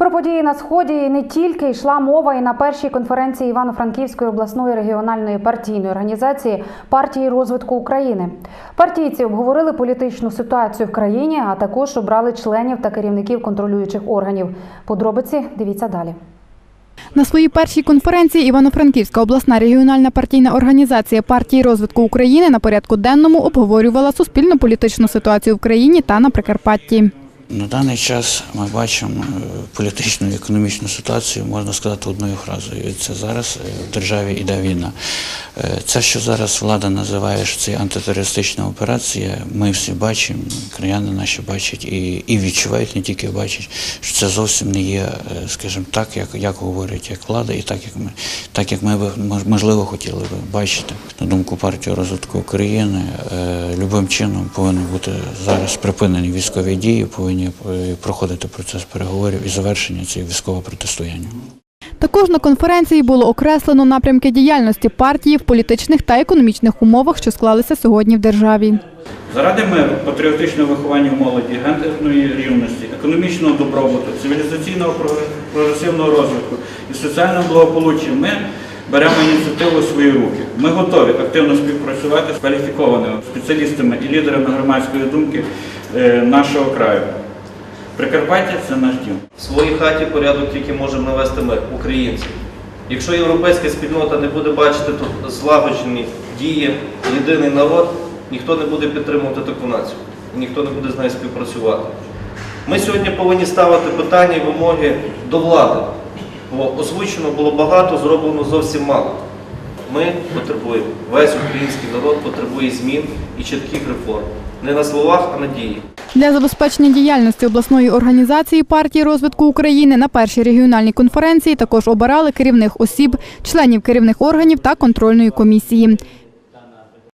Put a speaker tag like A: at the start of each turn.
A: Про події на сході не тільки йшла мова і на першій конференції Івано-Франківської обласної регіональної партійної організації партії розвитку України. Партійці обговорили політичну ситуацію в країні, а також обрали членів та керівників контролюючих органів. Подробиці дивіться далі.
B: На своїй першій конференції Івано-Франківська обласна регіональна партійна організація партії розвитку України на порядку денному обговорювала суспільно-політичну ситуацію в країні та на Прикарпатті.
C: На даний час ми бачимо е, політичну і економічну ситуацію, можна сказати одною фразою. Це зараз е, в державі йде війна. Е, Це, що зараз влада називає, що це антитерористична операція, ми всі бачимо, краяни наші бачать і, і відчувають, не тільки бачать, що це зовсім не є, е, скажімо так, як, як говорять як влада, і так як ми, так як ми можливо хотіли би бачити. На думку партії розвитку України, е, любим чином повинні бути зараз припинені військові дії, повинні проходити процес переговорів і завершення цього військового протистояння.
B: Також на конференції було окреслено напрямки діяльності партії в політичних та економічних умовах, що склалися сьогодні в державі.
D: Заради миру, патріотичного виховання молоді, гендерної рівності, економічного добробуту, цивілізаційного прогресивного розвитку і соціального благополуччя ми беремо ініціативу в свої руки. Ми готові активно співпрацювати з кваліфікованими спеціалістами і лідерами громадської думки е, нашого краю. Прикарпаття це наш дім.
E: В своїй хаті порядок тільки можемо навести ми, українці. Якщо європейська спільнота не буде бачити тут злагоджені дії, єдиний народ, ніхто не буде підтримувати таку націю, ніхто не буде з нею співпрацювати. Ми сьогодні повинні ставити питання і вимоги до влади, бо озвучено було багато, зроблено зовсім мало. Ми потребуємо, весь український народ потребує змін і чітких реформ. Не на словах, а на дії.
B: Для забезпечення діяльності обласної організації партії розвитку України на першій регіональній конференції також обирали керівних осіб, членів керівних органів та контрольної комісії.